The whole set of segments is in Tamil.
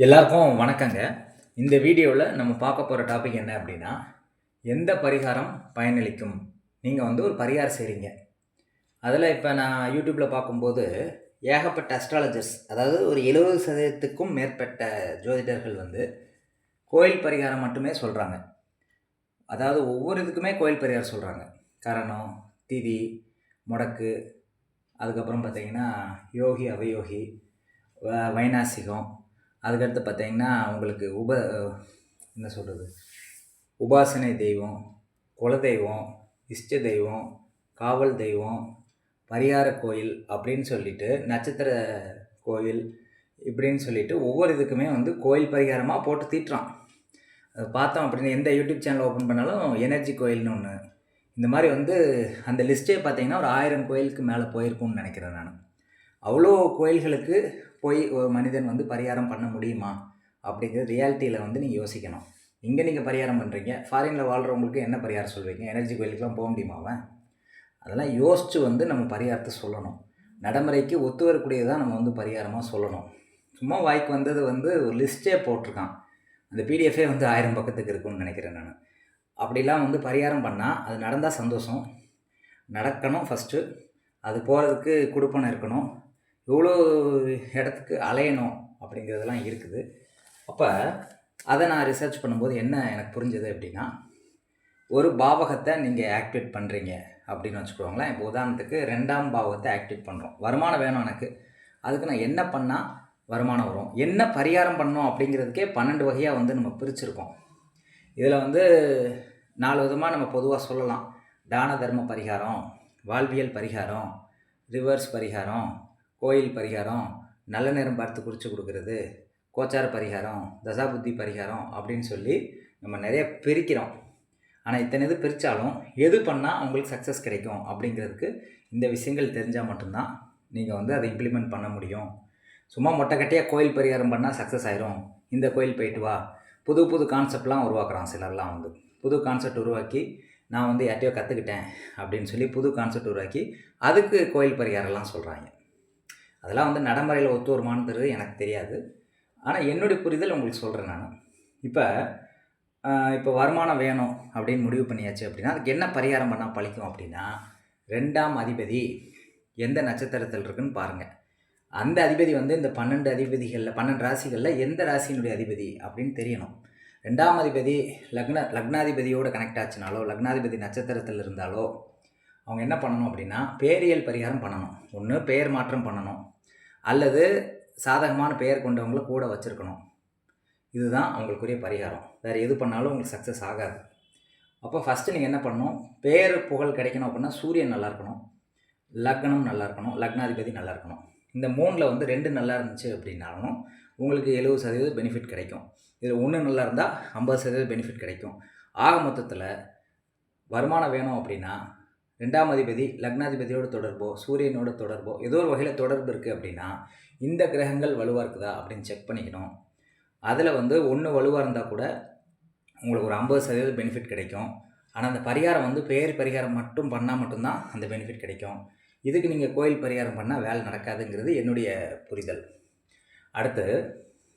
எல்லாருக்கும் வணக்கங்க. இந்த வீடியோவில் நம்ம பார்க்க போகிற டாபிக் என்ன அப்படின்னா எந்த பரிகாரம் பயனளிக்கும்? நீங்கள் வந்து ஒரு பரிகாரம் செய்கிறீங்க அதில் இப்போ நான் யூடியூப்பில் பார்க்கும்போது ஏகப்பட்ட அஸ்ட்ராலஜர்ஸ் அதாவது ஒரு எழுபது சதவீதத்துக்கும் மேற்பட்ட ஜோதிடர்கள் வந்து கோயில் பரிகாரம் மட்டுமே சொல்கிறாங்க அதாவது ஒவ்வொரு இதுக்குமே கோயில் பரிகாரம் சொல்கிறாங்க கரணம் திதி முடக்கு அதுக்கப்புறம் பார்த்திங்கன்னா யோகி அவயோகி வ- வைநாசிகம் அதுக்கடுத்து பார்த்தீங்கன்னா உங்களுக்கு உப என்ன சொல்கிறது உபாசனை தெய்வம் குலதெய்வம் இஷ்ட தெய்வம் காவல் தெய்வம் பரிகார கோயில் அப்படின்னு சொல்லிட்டு நட்சத்திர கோயில் இப்படின்னு சொல்லிட்டு ஒவ்வொரு இதுக்குமே வந்து கோயில் பரிகாரமாக போட்டு தீட்டுறான். அதை பார்த்தோம் அப்படின்னு எந்த யூடியூப் சேனல் ஓப்பன் பண்ணாலும் எனர்ஜி கோயில்னு ஒன்று இந்த மாதிரி வந்து அந்த லிஸ்ட்டே பார்த்தீங்கன்னா ஒரு ஆயிரம் கோயிலுக்கு மேலே போயிருக்கும்னு நினைக்கிறேன் நான். அவ்வளோ கோயில்களுக்கு போய் ஒரு மனிதன் வந்து பரிகாரம் பண்ண முடியுமா? அப்படிங்கிறது ரியாலிட்டியில் வந்து நீங்கள் யோசிக்கணும். இங்கே நீங்கள் பரிகாரம் பண்ணுறீங்க ஃபாரினில் வாழ்கிறவங்களுக்கு என்ன பரிகாரம் சொல்வீங்க? எனர்ஜி கோயிலுக்குலாம் போக முடியுமா அவன்? அதெல்லாம் யோசித்து வந்து நம்ம பரிகாரத்தை சொல்லணும். நடைமுறைக்கு ஒத்து வரக்கூடியதான் நம்ம வந்து பரிகாரமாக சொல்லணும். சும்மா வாய்க்கு வந்தது வந்து ஒரு லிஸ்ட்டே போட்டிருக்கான். அந்த பிடிஎஃபே வந்து ஆயிரம் பக்கத்துக்கு இருக்கும்னு நினைக்கிறேன் நான். அப்படிலாம் வந்து பரிகாரம் பண்ணால் அது நடந்தால் சந்தோஷம். நடக்கணும் ஃபஸ்ட்டு அது போகிறதுக்கு கொடுப்பணம் இருக்கணும். இவ்வளோ இடத்துக்கு அலையணும் அப்படிங்கிறதெல்லாம் இருக்குது. அப்போ அதை நான் ரிசர்ச் பண்ணும்போது என்ன எனக்கு புரிஞ்சது அப்படின்னா ஒரு பாவகத்தை நீங்கள் ஆக்டிவேட் பண்ணுறீங்க அப்படின்னு வச்சுக்கோங்களேன். இப்போ உதாரணத்துக்கு ரெண்டாம் பாவகத்தை ஆக்டிவேட் பண்ணுறோம் வருமானம் வேணும் எனக்கு. அதுக்கு நான் என்ன பண்ணால் வருமானம் வரும்? என்ன பரிகாரம் பண்ணோம் அப்படிங்கிறதுக்கே பன்னெண்டு வகையாக வந்து நம்ம பிரிச்சிருக்கோம். இதில் வந்து நாலு விதமாக நம்ம பொதுவாக சொல்லலாம். தான தர்ம பரிகாரம் வாழ்வியல் பரிகாரம் ரிவர்ஸ் பரிகாரம் கோயில் பரிகாரம் நல்ல நேரம் பார்த்து குறித்து கொடுக்கறது கோச்சார பரிகாரம் தசாபுத்தி பரிகாரம் அப்படின்னு சொல்லி நம்ம நிறைய பிரிக்கிறோம். ஆனால் இத்தனை இது பிரித்தாலும் எது பண்ணால் அவங்களுக்கு சக்ஸஸ் கிடைக்கும் அப்படிங்கிறதுக்கு இந்த விஷயங்கள் தெரிஞ்சால் மட்டும்தான் நீங்கள் வந்து அதை இம்ப்ளிமெண்ட் பண்ண முடியும். சும்மா மொட்டைக்கட்டியாக கோயில் பரிகாரம் பண்ணால் சக்ஸஸ் ஆயிரும். இந்த கோயில் போயிட்டு வா. புது புது கான்செப்ட்லாம் உருவாக்குறான் சிலர்லாம் வந்து. புது கான்செப்ட் உருவாக்கி நான் வந்து யார்ட்டையோ கற்றுக்கிட்டேன் அப்படின்னு சொல்லி புது கான்செப்ட் உருவாக்கி அதுக்கு கோயில் பரிகாரம்லாம் சொல்கிறாங்க அதெல்லாம் வந்து நடைமுறையில் ஒத்து வருமானது எனக்கு தெரியாது. ஆனால் என்னுடைய புரிதல் உங்களுக்கு சொல்கிறேன் நான். இப்போ இப்போ வருமானம் வேணும் அப்படின்னு முடிவு பண்ணியாச்சு அப்படின்னா அதுக்கு என்ன பரிகாரம் பண்ணால் பழிக்கும் அப்படின்னா ரெண்டாம் அதிபதி எந்த நட்சத்திரத்தில் இருக்குன்னு பாருங்கள் அந்த அதிபதி வந்து இந்த பன்னெண்டு அதிபதிகளில் பன்னெண்டு ராசிகளில் எந்த ராசியினுடைய அதிபதி அப்படின்னு தெரியணும். ரெண்டாம் அதிபதி லக்ன லக்னாதிபதியோடு கனெக்ட் ஆச்சுனாலோ லக்னாதிபதி நட்சத்திரத்தில் இருந்தாலோ அவங்க என்ன பண்ணணும் அப்படின்னா பேரியல் பரிகாரம் பண்ணணும். ஒன்று பெயர் மாற்றம் பண்ணணும். அல்லது சாதகமான பெயர் கொண்டவங்களை கூட வச்சுருக்கணும். இதுதான் அவங்களுக்குரிய பரிகாரம். வேறு எது பண்ணாலும் உங்களுக்கு சக்ஸஸ் ஆகாது. அப்போ ஃபஸ்ட்டு நீங்கள் என்ன பண்ணணும்? பேர் புகழ் கிடைக்கணும் அப்படின்னா சூரியன் நல்லா இருக்கணும். லக்னம் நல்லா இருக்கணும். லக்னாதிபதி நல்லா இருக்கணும். இந்த மூணில் வந்து ரெண்டு நல்லா இருந்துச்சு அப்படின்னாலும் உங்களுக்கு எழுபது சதவீதம் பெனிஃபிட் கிடைக்கும். இதில் ஒன்று நல்லா இருந்தால் ஐம்பது சதவீதம் பெனிஃபிட் கிடைக்கும். ஆக மொத்தத்தில் வருமானம் வேணும் அப்படின்னா ரெண்டாம் அதிபதி லக்னாதிபதியோட தொடர்போ சூரியனோட தொடர்போ ஏதோ ஒரு வகையில் தொடர்பு இருக்குது அப்படின்னா இந்த கிரகங்கள் வலுவாக இருக்குதா அப்படின்னு செக் பண்ணிக்கணும். அதில் வந்து ஒன்று வலுவாக இருந்தால் கூட உங்களுக்கு ஒரு ஐம்பது சதவீதம் பெனிஃபிட் கிடைக்கும். ஆனால் அந்த பரிகாரம் வந்து பேர் பரிகாரம் மட்டும் பண்ணால் மட்டும்தான் அந்த பெனிஃபிட் கிடைக்கும். இதுக்கு நீங்கள் கோயில் பரிகாரம் பண்ணால் வேலை நடக்காதுங்கிறது என்னுடைய புரிதல். அடுத்து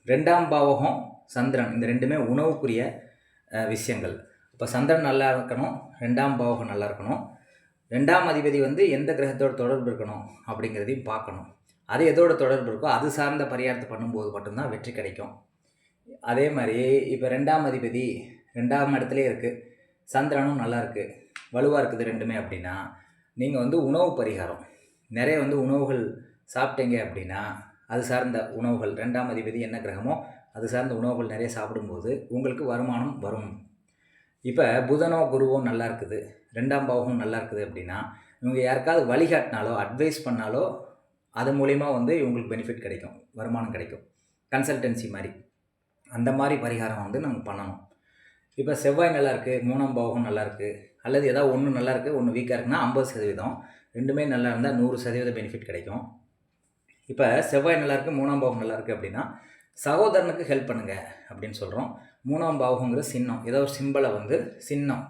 ரெண்டாம் பாவகம் சந்திரன் இந்த ரெண்டுமே உணவுக்குரிய விஷயங்கள். இப்போ சந்திரன் நல்லா இருக்கணும் ரெண்டாம் பாவகம் நல்லா இருக்கணும். ரெண்டாம் அதிபதி வந்து எந்த கிரகத்தோட தொடர்பு இருக்கணும் அப்படிங்கிறதையும் பார்க்கணும். அது எதோட தொடர்பு இருக்கோ அது சார்ந்த பரிகாரத்தை பண்ணும்போது மட்டும்தான் வெற்றி கிடைக்கும். அதே மாதிரி இப்போ ரெண்டாம் அதிபதி ரெண்டாம் இடத்துலே இருக்குது சந்திரனும் நல்லா இருக்குது வலுவாக இருக்குது ரெண்டுமே அப்படின்னா நீங்கள் வந்து உணவு பரிகாரம். நிறைய வந்து உணவுகள் சாப்பிட்டீங்க அப்படின்னா அது சார்ந்த உணவுகள் ரெண்டாம் அதிபதி என்ன கிரகமோ அது சார்ந்த உணவுகள் நிறைய சாப்பிடும்போது உங்களுக்கு வருமானம் வரும். இப்போ புதனோ குருவோ நல்லா இருக்குது. ரெண்டாம் பாவமும் நல்லா இருக்குது அப்படின்னா இவங்க யாருக்காவது வழிகாட்டினாலோ அட்வைஸ் பண்ணாலோ அது மூலிமா வந்து இவங்களுக்கு பெனிஃபிட் கிடைக்கும். வருமானம் கிடைக்கும். கன்சல்டன்சி மாதிரி. அந்த மாதிரி பரிகாரம் வந்து நம்ம பண்ணணும். இப்போ செவ்வாய் நல்லா இருக்குது மூணாம் பாவகம் நல்லா இருக்குது அல்லது ஏதாவது ஒன்று நல்லா இருக்குது ஒன்று வீக்காக இருக்குன்னா ஐம்பது சதவீதம். ரெண்டுமே நல்லா இருந்தால் நூறு சதவீத பெனிஃபிட் கிடைக்கும். இப்போ செவ்வாய் நல்லா இருக்குது மூணாம் பாவம் நல்லா இருக்குது அப்படின்னா சகோதரனுக்கு ஹெல்ப் பண்ணுங்க அப்படின்னு சொல்கிறோம் மூணாம் பாவகங்கிற சின்னம். ஏதோ ஒரு சிம்பிளை வந்து சின்னம்.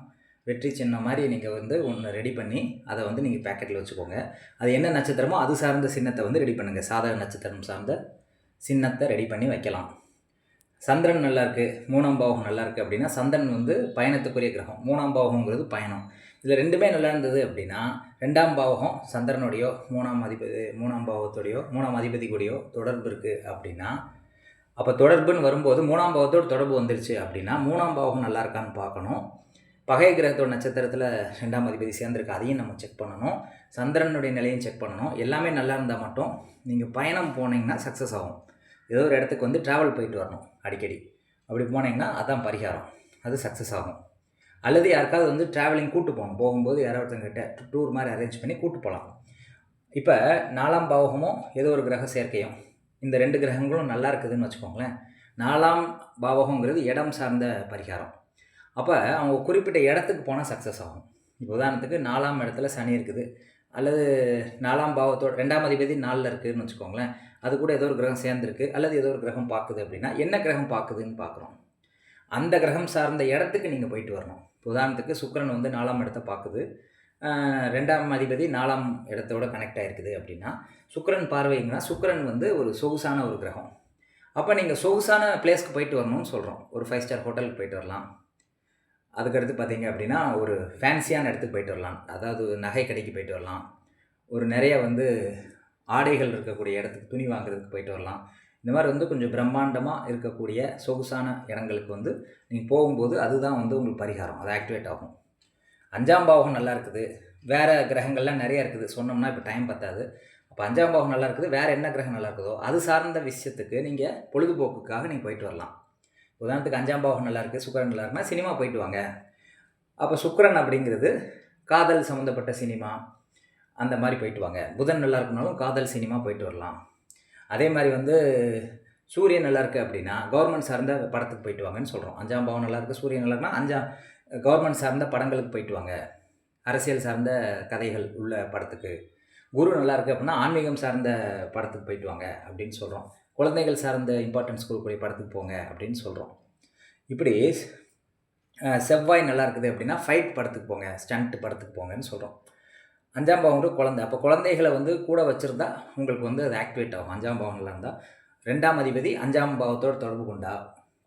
வெற்றி சின்னம் மாதிரி நீங்கள் வந்து ஒன்று ரெடி பண்ணி அதை வந்து நீங்கள் பேக்கெட்டில் வச்சுக்கோங்க. அது என்ன நட்சத்திரமோ அது சார்ந்த சின்னத்தை வந்து ரெடி பண்ணுங்கள் சாதக நட்சத்திரம் சார்ந்த சின்னத்தை ரெடி பண்ணி வைக்கலாம். சந்திரன் நல்லா இருக்குது மூணாம் பாவகம் நல்லா இருக்குது அப்படின்னா சந்திரன் வந்து பயணத்துக்குரிய கிரகம். மூணாம் பாவகங்கிறது பயணம். இதில் ரெண்டுமே நல்லா இருந்தது அப்படின்னா ரெண்டாம் பாவகம் சந்திரனுடையோ மூணாம் அதிபதி மூணாம் பாவத்தோடையோ மூணாம் அதிபதி கூடயோ தொடர்பு இருக்குது அப்படின்னா அப்போ தொடர்புன்னு வரும்போது மூணாம் பாவத்தோடு தொடர்பு வந்துருச்சு அப்படின்னா மூணாம் பாவம் நல்லா இருக்கான்னு பார்க்கணும். பகை கிரகத்தோட நட்சத்திரத்தில் ரெண்டாம் அதிபதி சேர்ந்துருக்கு அதையும் நம்ம செக் பண்ணணும். சந்திரனுடைய நிலையும் செக் பண்ணணும். எல்லாமே நல்லா இருந்தால் மட்டும் நீங்கள் பயணம் போனீங்கன்னா சக்ஸஸ் ஆகும். ஏதோ ஒரு இடத்துக்கு வந்து ட்ராவல் போயிட்டு வரணும் அடிக்கடி. அப்படி போனீங்கன்னா அதான் பரிகாரம். அது சக்ஸஸ் ஆகும். அல்லது யாருக்காவது வந்து ட்ராவலிங் கூட்டு போகணும். போகும்போது யாரோ ஒருத்தங்கிட்ட டூர் மாதிரி அரேஞ்ச் பண்ணி கூட்டு போகலாம். இப்போ நாலாம் பாவகமும் ஏதோ ஒரு கிரக சேர்க்கையும். இந்த ரெண்டு கிரகங்களும் நல்லா இருக்குதுன்னு வச்சுக்கோங்களேன். நாலாம் பாவகங்கிறது இடம் சார்ந்த பரிகாரம். அப்போ அவங்க குறிப்பிட்ட இடத்துக்கு போனால் சக்ஸஸ் ஆகும். இப்போ உதாரணத்துக்கு நாலாம் இடத்துல சனி இருக்குது. அல்லது நாலாம் பாவத்தோட ரெண்டாம் அதிபதி நாளில் இருக்குதுன்னு வச்சுக்கோங்களேன். அது கூட ஏதோ ஒரு கிரகம் சேர்ந்துருக்கு. அல்லது ஏதோ ஒரு கிரகம் பார்க்குது அப்படின்னா என்ன கிரகம் பார்க்குதுன்னு பார்க்குறோம். அந்த கிரகம் சார்ந்த இடத்துக்கு நீங்கள் போயிட்டு வரணும். இப்போ உதாரணத்துக்கு சுக்கிரன் வந்து நாலாம் இடத்த பார்க்குது. ரெண்டாம் அதிபதி நாலாம் இடத்தோட கனெக்ட் ஆகிருக்குது அப்படின்னா சுக்கரன் பார்வைங்கன்னா சுக்கரன் வந்து ஒரு சொகுசான ஒரு கிரகம். அப்போ நீங்கள் சொகுசான பிளேஸ்க்கு போயிட்டு வரணும்னு சொல்கிறோம் ஒரு ஃபைவ் ஸ்டார் ஹோட்டலுக்கு போயிட்டு வரலாம். அதுக்கடுத்து பார்த்தீங்க அப்படின்னா ஒரு ஃபேன்சியான இடத்துக்கு போயிட்டு வரலாம். அதாவது நகை கடைக்கு போயிட்டு வரலாம். ஒரு நிறைய வந்து ஆடைகள் இருக்கக்கூடிய இடத்துக்கு துணி வாங்குறதுக்கு போயிட்டு வரலாம். இந்த மாதிரி வந்து கொஞ்சம் பிரம்மாண்டமாக இருக்கக்கூடிய சொகுசான இடங்களுக்கு வந்து நீங்கள் போகும்போது அதுதான் வந்து உங்களுக்கு பரிகாரம். அது ஆக்டிவேட் ஆகும். அஞ்சாம் பாவகம் நல்லா இருக்குது. வேறு கிரகங்கள்லாம் நிறைய இருக்குது. சொன்னோம்னா இப்போ டைம் பத்தாது. அப்போ அஞ்சாம் பாவகம் நல்லா இருக்குது. வேறு என்ன கிரகம் நல்லா இருக்குதோ அது சார்ந்த விஷயத்துக்கு நீங்கள் பொழுதுபோக்குக்காக நீங்கள் போயிட்டு வரலாம். உதாரணத்துக்கு அஞ்சாம் பாவகம் நல்லா இருக்குது சுக்கிரன் நல்லா இருக்குன்னா சினிமா போயிட்டு வாங்க. அப்போ சுக்கரன் அப்படிங்கிறது காதல் சம்மந்தப்பட்ட சினிமா அந்த மாதிரி போயிட்டு வாங்க. புதன் நல்லா இருக்குனாலும் காதல் சினிமா போயிட்டு வரலாம். அதே மாதிரி வந்து சூரியன் நல்லா இருக்குது அப்படின்னா கவர்மெண்ட் சார்ந்த படத்துக்கு போயிட்டு வாங்கன்னு சொல்கிறோம் அஞ்சாம் பாவம் நல்லா இருக்குது சூரியன் நல்லா இருக்குன்னா அஞ்சாம் கவர்மெண்ட் சார்ந்த படங்களுக்கு போயிட்டு வாங்க. அரசியல் சார்ந்த கதைகள் உள்ள படத்துக்கு. குரு நல்லா இருக்குது அப்படின்னா ஆன்மீகம் சார்ந்த படத்துக்கு போயிட்டு வாங்க அப்படின்னு சொல்கிறோம் குழந்தைகள் சார்ந்த இம்பார்ட்டன்ஸ் கொடுக்கக்கூடிய படத்துக்கு போங்க அப்படின்னு சொல்கிறோம் இப்படி செவ்வாய் நல்லா இருக்குது அப்படின்னா ஃபைட் படத்துக்கு போங்க ஸ்டண்ட் படத்துக்கு போங்கன்னு சொல்கிறோம் அஞ்சாம் பாவம் குழந்தை. அப்போ குழந்தைகளை வந்து கூட வச்சுருந்தா உங்களுக்கு வந்து அது ஆக்டிவேட் ஆகும். அஞ்சாம் பாவம்ல இருந்தால் ரெண்டாம் அதிபதி அஞ்சாம் பாவத்தோடு தொடர்பு கொண்டா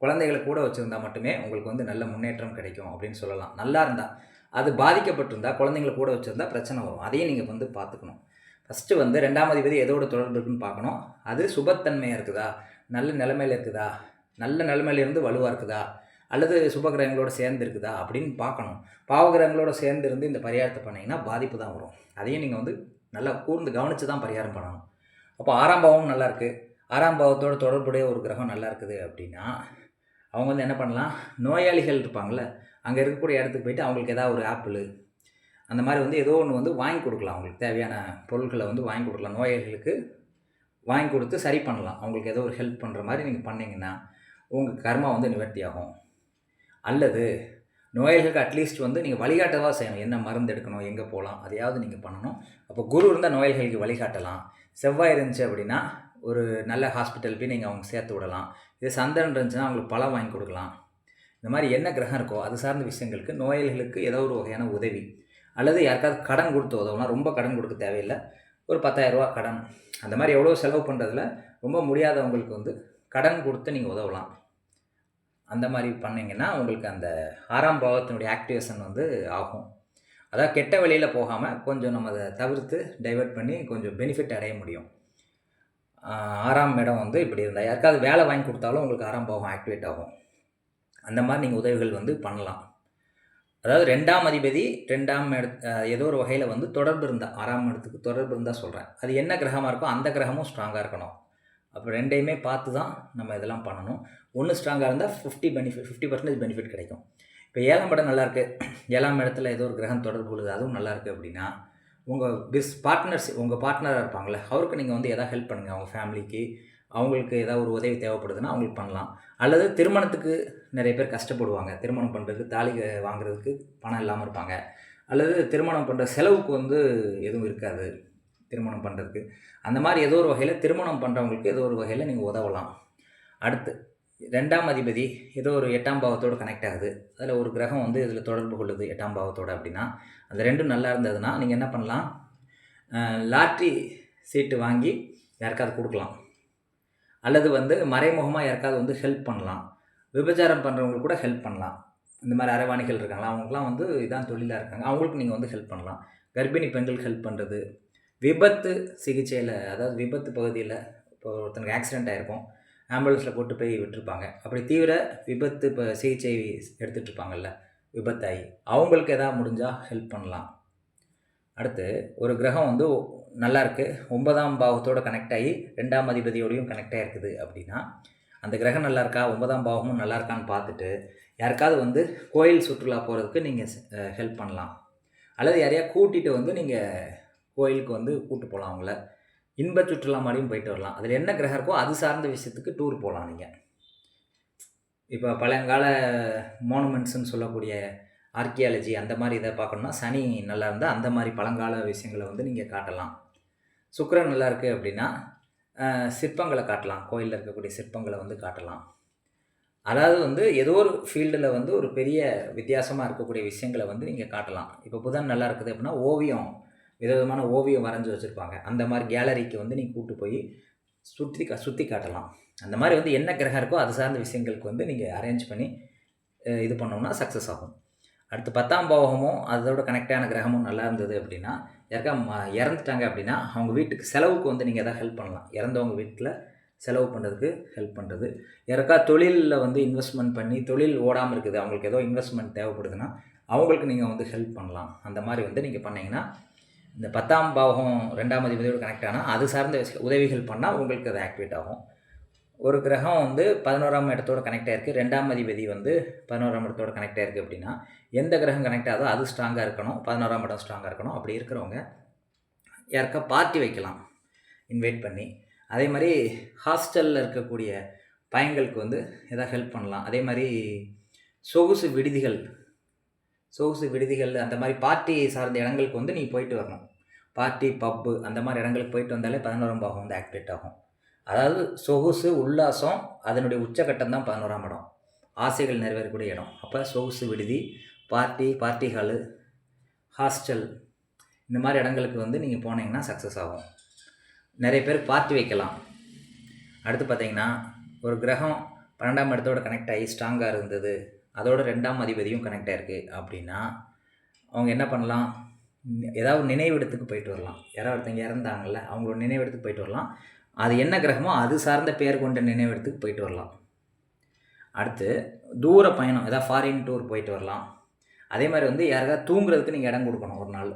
குழந்தைகளை கூட வச்சுருந்தா மட்டுமே உங்களுக்கு வந்து நல்ல முன்னேற்றம் கிடைக்கும் அப்படின்னு சொல்லலாம். நல்லா இருந்தால் அது பாதிக்கப்பட்டிருந்தா குழந்தைங்களை கூட வச்சுருந்தா பிரச்சனை வரும். அதையும் நீங்கள் வந்து பார்த்துக்கணும். ஃபஸ்ட்டு வந்து ரெண்டாம் அதிபதி எதோட தொடர்பு இருக்குன்னு பார்க்கணும். அது சுபத்தன்மையாக இருக்குதா? நல்ல நிலைமையில் இருக்குதா? நல்ல நிலைமையிலேருந்து வலுவாக இருக்குதா? அல்லது சுபகிரகங்களோட சேர்ந்து இருக்குதா? அப்படின்னு பார்க்கணும். பாவகிரகங்களோட சேர்ந்து இருந்து இந்த பரிகாரத்தை பண்ணிங்கன்னா பாதிப்பு தான் வரும். அதையும் நீங்கள் வந்து நல்லா கூர்ந்து கவனித்து தான் பரிகாரம் பண்ணணும். அப்போ ஆறாம் பாவமும் நல்லாயிருக்கு ஆறாம் பாவத்தோட தொடர்புடைய ஒரு கிரகம் நல்லா இருக்குது அப்படின்னா அவங்க வந்து என்ன பண்ணலாம்? நோயாளிகள் இருப்பாங்கள்ல அங்கே இருக்கக்கூடிய இடத்துக்கு போயிட்டு அவங்களுக்கு ஏதாவது ஒரு ஆப்பிள் அந்த மாதிரி வந்து ஏதோ ஒன்று வந்து வாங்கி கொடுக்கலாம். அவங்களுக்கு தேவையான பொருட்களை வந்து வாங்கி கொடுக்கலாம். நோயாளிகளுக்கு வாங்கி கொடுத்து சரி பண்ணலாம். அவங்களுக்கு ஏதோ ஒரு ஹெல்ப் பண்ணுற மாதிரி நீங்கள் பண்ணிங்கன்னா உங்கள் கர்மா வந்து நிவர்த்தி ஆகும். அல்லது நோயாளிகளுக்கு அட்லீஸ்ட் வந்து நீங்கள் வழிகாட்டவா செய்யணும். என்ன மருந்து எடுக்கணும் எங்கே போகலாம் அதையாவது நீங்கள் பண்ணணும். அப்போ குரு இருந்தால் நோயாளிகளுக்கு வழிகாட்டலாம். செவ்வாய் இருந்துச்சு அப்படின்னா ஒரு நல்ல ஹாஸ்பிட்டல் போய் நீங்கள் அவங்க சேர்த்து விடலாம். இது சந்திரன் இருந்துச்சுன்னா அவங்களுக்கு பழம் வாங்கி கொடுக்கலாம். இந்த மாதிரி என்ன கிரகம் இருக்கோ அது சார்ந்த விஷயங்களுக்கு நோயாளிகளுக்கு ஏதோ ஒரு வகையான உதவி. அல்லது யாருக்காவது கடன் கொடுத்து உதவுனா ரொம்ப கடன் கொடுக்க தேவையில்லை. ஒரு பத்தாயிரரூபா கடன். அந்த மாதிரி எவ்வளோ செலவு பண்ணுறதுல ரொம்ப முடியாதவங்களுக்கு வந்து கடன் கொடுத்து நீங்கள் உதவலாம். அந்த மாதிரி பண்ணிங்கன்னா உங்களுக்கு அந்த ஆறாம் பாவத்தினுடைய ஆக்டிவேஷன் வந்து ஆகும். அதாவது கெட்ட வழியில் போகாமல் கொஞ்சம் நம்ம அதை தவிர்த்து டைவர்ட் பண்ணி கொஞ்சம் பெனிஃபிட் அடைய முடியும். ஆறாம் இடம் வந்து இப்படி இருந்தால் யாருக்காவது வேலை வாங்கி கொடுத்தாலும் உங்களுக்கு ஆறாம் பாவம் ஆக்டிவேட் ஆகும். அந்த மாதிரி நீங்கள் உதவிகள் வந்து பண்ணலாம். அதாவது ரெண்டாம் அதிபதி ரெண்டாம் இடத்து ஏதோ ஒரு வகையில் வந்து தொடர்பு இருந்தால் ஆறாம் இடத்துக்கு தொடர்பு இருந்தால் சொல்கிறேன் அது என்ன கிரகமாக இருக்கோ அந்த கிரகமும் ஸ்ட்ராங்காக இருக்கணும். அப்போ ரெண்டையுமே பார்த்து தான் நம்ம இதெல்லாம் பண்ணணும். ஒன்று ஸ்ட்ராங்காக இருந்தால் fifty benefit fifty percentage benefit கிடைக்கும். இப்போ ஏழாம் இடம் நல்லாயிருக்கு ஏழாம் இடத்துல ஏதோ ஒரு கிரகம் தொடர்பு கொள்ளுது அதுவும் நல்லா இருக்குது அப்படின்னா உங்கள் பிஸ் பார்ட்னர்ஸ் உங்கள் பார்ட்னராக இருப்பாங்களே அவருக்கு நீங்கள் வந்து எதாவது ஹெல்ப் பண்ணுங்கள் அவங்க ஃபேமிலிக்கு அவங்களுக்கு ஏதாவது ஒரு உதவி தேவைப்படுதுன்னா அவங்களுக்கு பண்ணலாம். அல்லது திருமணத்துக்கு நிறைய பேர் கஷ்டப்படுவாங்க. திருமணம் பண்ணுறதுக்கு தாலி வாங்குறதுக்கு பணம் இல்லாமல் இருப்பாங்க. அல்லது திருமணம் பண்ணுற செலவுக்கு வந்து எதுவும் இருக்காது திருமணம் பண்ணுறதுக்கு அந்த மாதிரி ஏதோ ஒரு வகையில் திருமணம் பண்ணுறவங்களுக்கு ஏதோ ஒரு வகையில் நீங்கள் உதவலாம். அடுத்து ரெண்டாம் அதிபதி ஏதோ ஒரு எட்டாம் பாவத்தோடு கனெக்ட் ஆகுது. அதில் ஒரு கிரகம் வந்து இதில் தொடர்பு கொள்ளுது எட்டாம் பாவத்தோடு அப்படின்னா. அந்த ரெண்டும் நல்லா இருந்ததுன்னா நீங்கள் என்ன பண்ணலாம்? லாட்ரி சீட்டு வாங்கி யாருக்காவது கொடுக்கலாம். அல்லது வந்து மறைமுகமாக யாருக்காவது வந்து ஹெல்ப் பண்ணலாம். விபச்சாரம் பண்ணுறவங்களுக்கு கூட ஹெல்ப் பண்ணலாம். இந்த மாதிரி அரவாணிகள் இருக்காங்களா? அவங்களுக்குலாம் வந்து இதான் தொழிலாக இருக்காங்க. அவங்களுக்கு நீங்கள் வந்து ஹெல்ப் பண்ணலாம். கர்ப்பிணி பெண்களுக்கு ஹெல்ப் பண்ணுறது விபத்து சிகிச்சையில் அதாவது விபத்து பகுதியில் இப்போ ஒருத்தனுக்கு ஆக்சிடெண்ட் ஆகிருக்கும் ஆம்புலன்ஸில் போட்டு போய் விட்டுருப்பாங்க. அப்படி தீவிர விபத்து இப்போ சிகிச்சை எடுத்துகிட்டு இருப்பாங்கல்ல விபத்தாகி அவங்களுக்கு எதாவது முடிஞ்சால் ஹெல்ப் பண்ணலாம். அடுத்து ஒரு கிரகம் வந்து நல்லா இருக்குது ஒன்பதாம் பாவத்தோட கனெக்ட் ஆகி ரெண்டாம் அதிபதியோடையும் கனெக்ட் ஆகிருக்குது அப்படின்னா அந்த கிரகம் நல்லா இருக்கா? ஒன்பதாம் பாவமும் நல்லா இருக்கான்னு பார்த்துட்டு யாருக்காவது வந்து கோயில் சுற்றுலா போகிறதுக்கு நீங்கள் ஹெல்ப் பண்ணலாம். அல்லது யாரையா கூட்டிகிட்டு வந்து நீங்கள் கோயிலுக்கு வந்து கூப்பிட்டு போகலாம் அவங்கள. இன்ப சுற்றுலா மாதிரியும் போயிட்டு வரலாம். அதில் என்ன கிரகம் இருக்கோ அது சார்ந்த விஷயத்துக்கு டூர் போகலாம் நீங்கள் இப்போ பழங்கால மோனுமெண்ட்ஸ்னு சொல்லக்கூடிய ஆர்கியாலஜி அந்த மாதிரி இதை பார்க்கணுன்னா சனி நல்லா இருந்தால் அந்த மாதிரி பழங்கால விஷயங்களை வந்து நீங்கள் காட்டலாம். சுக்கிரன் நல்லா இருக்குது அப்படின்னா சிற்பங்களை காட்டலாம். கோயிலில் இருக்கக்கூடிய சிற்பங்களை வந்து காட்டலாம். அதாவது வந்து ஏதோ ஒரு ஃபீல்டில் வந்து ஒரு பெரிய வித்தியாசமாக இருக்கக்கூடிய விஷயங்களை வந்து நீங்கள் காட்டலாம். இப்போ புதன் நல்லா இருக்குது அப்படின்னா ஓவியம் விதவிதமான ஓவியம் வரைஞ்சி வச்சுருப்பாங்க. அந்த மாதிரி கேலரிக்கு வந்து நீங்கள் கூட்டு போய் சுற்றி கா சுற்றி காட்டலாம். அந்த மாதிரி வந்து என்ன கிரகம் இருக்கோ அது சார்ந்த விஷயங்களுக்கு வந்து நீங்கள் அரேஞ்ச் பண்ணி இது பண்ணோம்னா சக்ஸஸ் ஆகும். அடுத்து பத்தாம் பாவகமும் அதோட கனெக்டான கிரகமும் நல்லா இருந்தது அப்படின்னா யாருக்கா ம- இறந்துட்டாங்க அப்படின்னா அவங்க வீட்டுக்கு செலவுக்கு வந்து நீங்கள் எதாவது ஹெல்ப் பண்ணலாம். இறந்தவங்க வீட்டில் செலவு பண்ணுறதுக்கு ஹெல்ப் பண்ணுறது யாருக்கா தொழிலில் வந்து இன்வெஸ்ட்மெண்ட் பண்ணி தொழில் ஓடாமல் இருக்குது அவங்களுக்கு ஏதோ இன்வெஸ்ட்மெண்ட் தேவைப்படுதுன்னா அவங்களுக்கு நீங்கள் வந்து ஹெல்ப் பண்ணலாம். அந்த மாதிரி வந்து நீங்கள் பண்ணிங்கன்னா இந்த பத்தாம் பாவகம் ரெண்டாம் அதிபதியோடு கனெக்ட் ஆனால் அது சார்ந்த உதவிகள் பண்ணால் உங்களுக்கு அது ஆக்டிவேட் ஆகும். ஒரு கிரகம் வந்து பதினோராம் இடத்தோட கனெக்ட் ஆயிருக்கு. ரெண்டாம் அதிபதி வந்து பதினோராம் இடத்தோட கனெக்ட் ஆயிருக்கு அப்படின்னா எந்த கிரகம் கனெக்ட் ஆகுதோ அது ஸ்ட்ராங்காக இருக்கணும். பதினோராம் இடம் ஸ்ட்ராங்காக இருக்கணும். அப்படி இருக்கிறவங்க யாருக்கா பார்ட்டி வைக்கலாம். இன்வைட் பண்ணி. அதே மாதிரி ஹாஸ்டலில் இருக்கக்கூடிய பையங்களுக்கு வந்து எதாவது ஹெல்ப் பண்ணலாம். அதே மாதிரி சொகுசு விடுதிகள் சொகுசு விடுதிகள் அந்த மாதிரி பார்ட்டி சார்ந்த இடங்களுக்கு வந்து நீங்கள் போயிட்டு வரணும். பார்ட்டி பப்பு அந்த மாதிரி இடங்களுக்கு போயிட்டு வந்தாலே பதினோராம் பாகம் வந்து ஆக்டிவேட் ஆகும். அதாவது சொகுசு உல்லாசம் அதனுடைய உச்சகட்டம் தான் பதினோராம் இடம். ஆசைகள் நிறைவேறக்கூடிய இடம். அப்போ சொகுசு விடுதி பார்ட்டி பார்ட்டி ஹாலு ஹாஸ்டல் இந்த மாதிரி இடங்களுக்கு வந்து நீங்கள் போனீங்கன்னா சக்ஸஸ் ஆகும். நிறைய பேர் பார்ட்டி வைக்கலாம். அடுத்து பார்த்தீங்கன்னா ஒரு கிரகம் பன்னெண்டாம் இடத்தோட கனெக்ட் ஆகி ஸ்ட்ராங்காக இருந்தது. அதோட ரெண்டாம் அதிபதியும் கனெக்ட் ஆயிருக்கு. அப்படின்னா அவங்க என்ன பண்ணலாம்? ஏதாவது ஒரு நினைவிடத்துக்கு போயிட்டு வரலாம். யாராவது ஒருத்தங்க இறந்தாங்கல்ல அவங்களோட நினைவிடத்துக்கு போயிட்டு வரலாம். அது என்ன கிரகமோ அது சார்ந்த பேர் கொண்ட நினைவிடத்துக்கு போயிட்டு வரலாம். அடுத்து தூர பயணம் ஏதாவது ஃபாரின் டூர் போயிட்டு வரலாம். அதே மாதிரி வந்து யாருக்காவது தூங்குறதுக்கு நீங்கள் இடம் கொடுக்கணும் ஒரு நாள்.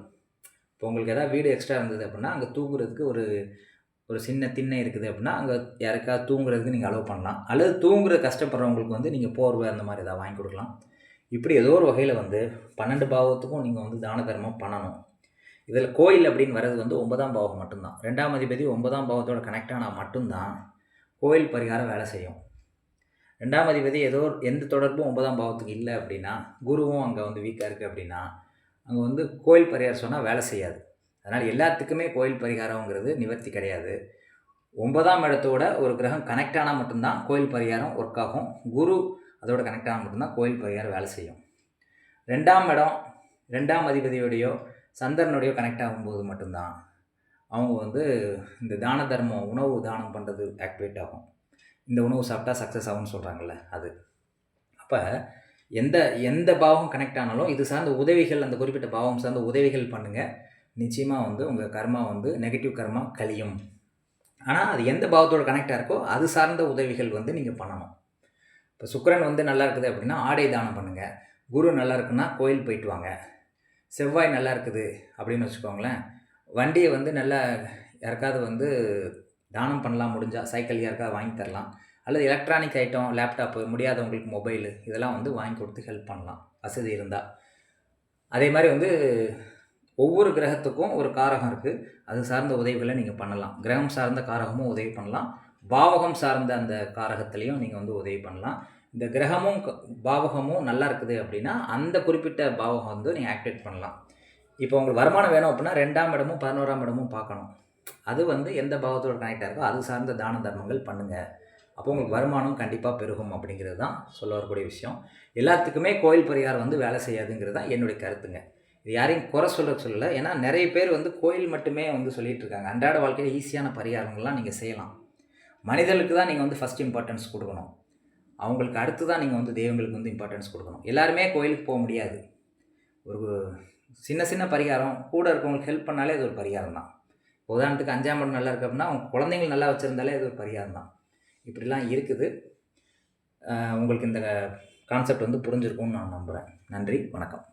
இப்போ உங்களுக்கு எதாவது வீடு எக்ஸ்ட்ரா இருந்தது அப்படின்னா அங்கே தூங்குறதுக்கு ஒரு ஒரு சின்ன திண்ணை இருக்குது அப்படின்னா அங்கே யாருக்காவது தூங்குறதுக்கு நீங்கள் அலோவ் பண்ணலாம். அல்லது தூங்குற கஷ்டப்படுறவங்களுக்கு வந்து நீங்கள் போர்வை அந்த மாதிரி ஏதாவது வாங்கி கொடுக்கலாம். இப்படி ஏதோ ஒரு வகையில் வந்து பன்னெண்டு பாவத்துக்கும் நீங்கள் வந்து தான தர்மம் பண்ணணும். இதில் கோயில் அப்படின்னு வர்றது வந்து ஒன்பதாம் பாவம் மட்டும்தான். ரெண்டாம் அதிபதி ஒன்பதாம் பாவத்தோட கனெக்ட் ஆனால் மட்டும்தான் கோயில் பரிகாரம் வேலை செய்யும். ரெண்டாம் அதிபதி ஏதோ எந்த தொடர்பும் ஒன்பதாம் பாவத்துக்கு இல்லை அப்படின்னா குருவும் அங்கே வந்து வீக்காக இருக்குது அப்படின்னா அங்கே வந்து கோயில் பரிகாரம் சொன்னால் வேலை செய்யாது. அதனால் எல்லாத்துக்குமே கோயில் பரிகாரங்கிறது நிவர்த்தி கிடையாது. ஒன்பதாம் இடத்தோட ஒரு கிரகம் கனெக்ட் ஆனால் மட்டும்தான் கோயில் பரிகாரம் ஒர்க் ஆகும். குரு அதோட கனெக்ட் ஆனால் மட்டும்தான் கோயில் பரிகாரம் வேலை செய்யும். ரெண்டாம் இடம் ரெண்டாம் அதிபதியோடையோ சந்திரனுடையோ கனெக்ட் ஆகும்போது மட்டும்தான் அவங்க வந்து இந்த தான தர்மம் உணவு தானம் பண்ணுறது ஆக்டிவேட் ஆகும். இந்த உணவு சாப்பிட்டா சக்ஸஸ் ஆகும்னு சொல்கிறாங்கல்ல அது. அப்போ எந்த எந்த பாவம் கனெக்ட் ஆனாலும் இது சார்ந்த உதவிகள் அந்த குறிப்பிட்ட பாவம் சார்ந்த உதவிகள் பண்ணுங்கள் நிச்சயமாக வந்து உங்கள் கர்மா வந்து நெகட்டிவ் கர்மா கழியும். ஆனால் அது எந்த பாவத்தோட கனெக்டாக இருக்கோ அது சார்ந்த உதவிகள் வந்து நீங்கள் பண்ணணும். இப்போ சுக்கரன் வந்து நல்லா இருக்குது அப்படின்னா ஆடை தானம் பண்ணுங்கள் குரு நல்லா இருக்குன்னா கோயில் போயிட்டு வாங்க. செவ்வாய் நல்லா இருக்குது அப்படின்னு வச்சுக்கோங்களேன். வண்டியை வந்து நல்லா யாருக்காவது வந்து தானம் பண்ணலாம் முடிஞ்சால் சைக்கிள் யாருக்காவது வாங்கி தரலாம். அல்லது எலக்ட்ரானிக் ஐட்டம் லேப்டாப்பு முடியாதவங்களுக்கு மொபைலு இதெல்லாம் வந்து வாங்கி கொடுத்து ஹெல்ப் பண்ணலாம். வசதி இருந்தால் அதே மாதிரி வந்து ஒவ்வொரு கிரகத்துக்கும் ஒரு காரகம் இருக்குது அது சார்ந்த உதவிகளை நீங்கள் பண்ணலாம். கிரகம் சார்ந்த காரகமும் உதவி பண்ணலாம். பாவகம் சார்ந்த அந்த காரகத்துலேயும் நீங்கள் வந்து உதவி பண்ணலாம். இந்த கிரகமும் க- பாவகமும் நல்லா இருக்குது அப்படின்னா அந்த குறிப்பிட்ட பாவகம் வந்து நீங்கள் ஆக்டிவேட் பண்ணலாம். இப்போ உங்களுக்கு வருமானம் வேணும் அப்படின்னா ரெண்டாம் இடமும் பதினோராம் இடமும் பார்க்கணும். அது வந்து எந்த பாவத்தோட கனெக்டாக இருக்கோ அது சார்ந்த தான தர்மங்கள் பண்ணுங்கள் அப்போ உங்களுக்கு வருமானம் கண்டிப்பாக பெருகும் அப்படிங்கிறது தான் சொல்ல வரக்கூடிய விஷயம். எல்லாத்துக்குமே கோயில் பரிகாரம் வந்து வேலை செய்யாதுங்கிறது தான் என்னுடைய கருத்துங்க. யாரையும் குறை சொல்ல சொல்லலை. ஏன்னா நிறைய பேர் வந்து கோயில் மட்டுமே வந்து சொல்லிகிட்டு இருக்காங்க அன்றாட வாழ்க்கையில் ஈஸியான பரிகாரங்கள்லாம் நீங்கள் செய்யலாம். மனிதர்களுக்கு தான் நீங்கள் வந்து ஃபஸ்ட் இம்பார்ட்டன்ஸ் கொடுக்கணும். அவங்களுக்கு அடுத்து தான் நீங்கள் வந்து தெய்வங்களுக்கு வந்து இம்பார்ட்டன்ஸ் கொடுக்கணும். எல்லாருமே கோயிலுக்கு போக முடியாது. ஒரு சின்ன சின்ன பரிகாரம் கூட இருக்கவங்களுக்கு ஹெல்ப் பண்ணாலே அது ஒரு பரிகாரம் தான். உதாரணத்துக்கு அஞ்சாம் இடம் நல்லா இருக்கு அப்படின்னா அவங்க குழந்தைங்க நல்லா வச்சுருந்தாலே அது ஒரு பரிகாரம் தான். இப்படிலாம் இருக்குது. உங்களுக்கு இந்த கான்செப்ட் வந்து புரிஞ்சிருக்கும்னு நான் நம்புகிறேன் நன்றி வணக்கம்.